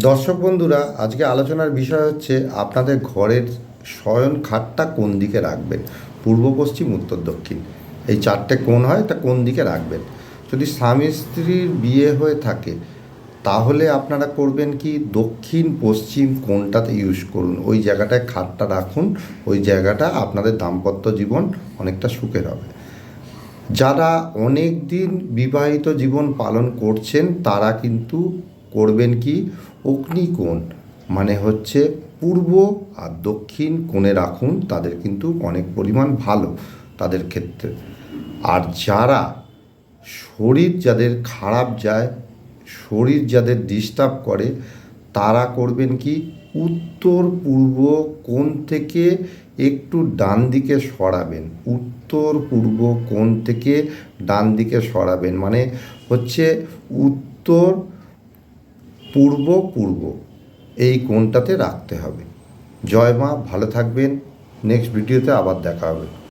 দর্শক বন্ধুরা, আজকে আলোচনার বিষয় হচ্ছে আপনাদের ঘরের শয়ন খাটটা কোন দিকে রাখবেন? পূর্ব, পশ্চিম, উত্তর, দক্ষিণ। এই চারটে কোণ হয়, তা কোন দিকে রাখবেন? যদি স্বামী স্ত্রীর বিয়ে হয়ে থাকে, তাহলে আপনারা করবেন কি? দক্ষিণ, পশ্চিম কোণটাতে ইউজ করুন। ওই জায়গাটায় খাটটা রাখুন, ওই জায়গাটা আপনাদের দাম্পত্য জীবন অনেকটা সুখের হবে। যারা অনেক দিন বিবাহিত জীবন পালন করছেন, তারা কিন্তু করবেন কি? অগ্নিকোণ মানে হচ্ছে পূর্ব আর দক্ষিণ কোণে রাখুন, তাদের কিন্তু অনেক পরিমাণ ভালো তাদের ক্ষেত্রে। আর যারা শরীর যাদের খারাপ যায়, শরীর যাদের ডিস্টার্ব করে, তারা করবেন কি? উত্তর পূর্ব কোণ থেকে একটু ডান দিকে সরাবেন। উত্তর পূর্ব কোণ থেকে ডান দিকে সরাবেন মানে হচ্ছে উত্তর পূর্ব পূর্ব। এই কোনটাতে রাখতে হবে। জয় মা, ভালো থাকবেন। নেক্সট ভিডিওতে আবার দেখা হবে।